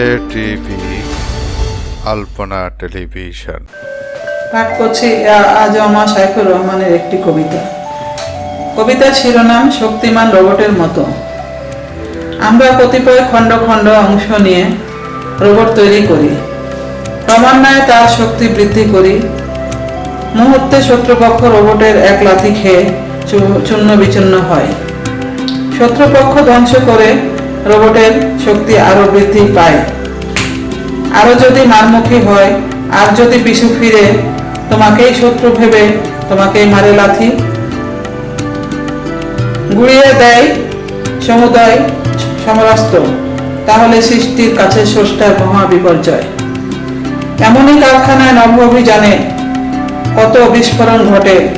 ATV আলপনা television পাঠ করছি আজ আমার শাইখুর রহমানের একটি কবিতা। কবিতার শিরোনাম শক্তিমান রোবটের মতো। আমরা কতিপয় খণ্ড খণ্ড অংশ নিয়ে রোবট তৈরি করি। ক্রমান্বয়ে তার শক্তি বৃদ্ধি করি। মুহূর্তে শত্রুপক্ষ রোবটের এক লাথি খেয়ে চূর্ণ বিচূর্ণ হয়। শত্রুপক্ষ ধ্বংস করে রোবটের শক্তি আরও বৃদ্ধি পায়। আরও যদি মারমুখী হয়, আর যদি পিছু ফিরে, তোমাকেই শত্রু ভেবে তোমাকেই মারে লাথি। গুড়িয়ে দেয় সমুদয় সমরাস্ত্র, তাহলে সৃষ্টির কাছে স্রষ্টার মহা বিপর্যয়। এমনই কারখানায় নব অভিযানে কত বিস্ফোরণ ঘটে,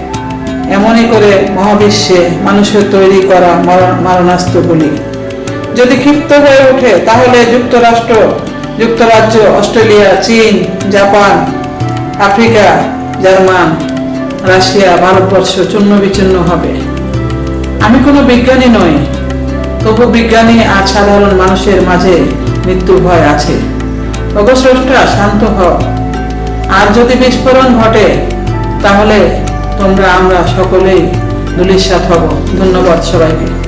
এমনই করে মহাবিশ্বে মানুষের তৈরি করা মরণ- মারণাস্ত্রগুলি। যদি ক্ষিপ্ত হয়ে ওঠে, তাহলে যুক্তরাষ্ট্র, যুক্তরাজ্য, অস্ট্রেলিয়া, চীন, জাপান, আফ্রিকা, জার্মান, রাশিয়া, ভারতবর্ষ চূর্ণ বিচূর্ণ হবে। আমি কোনো বিজ্ঞানী নই, তবু বিজ্ঞানী আর সাধারণ মানুষের মাঝে মৃত্যু ভয় আছে। অবস্রষ্টা শান্ত হও। আর যদি বিস্ফোরণ ঘটে, তাহলে তোমরা আমরা সকলেই দুলিশ্বাত হব। ধন্যবাদ সবাইকে।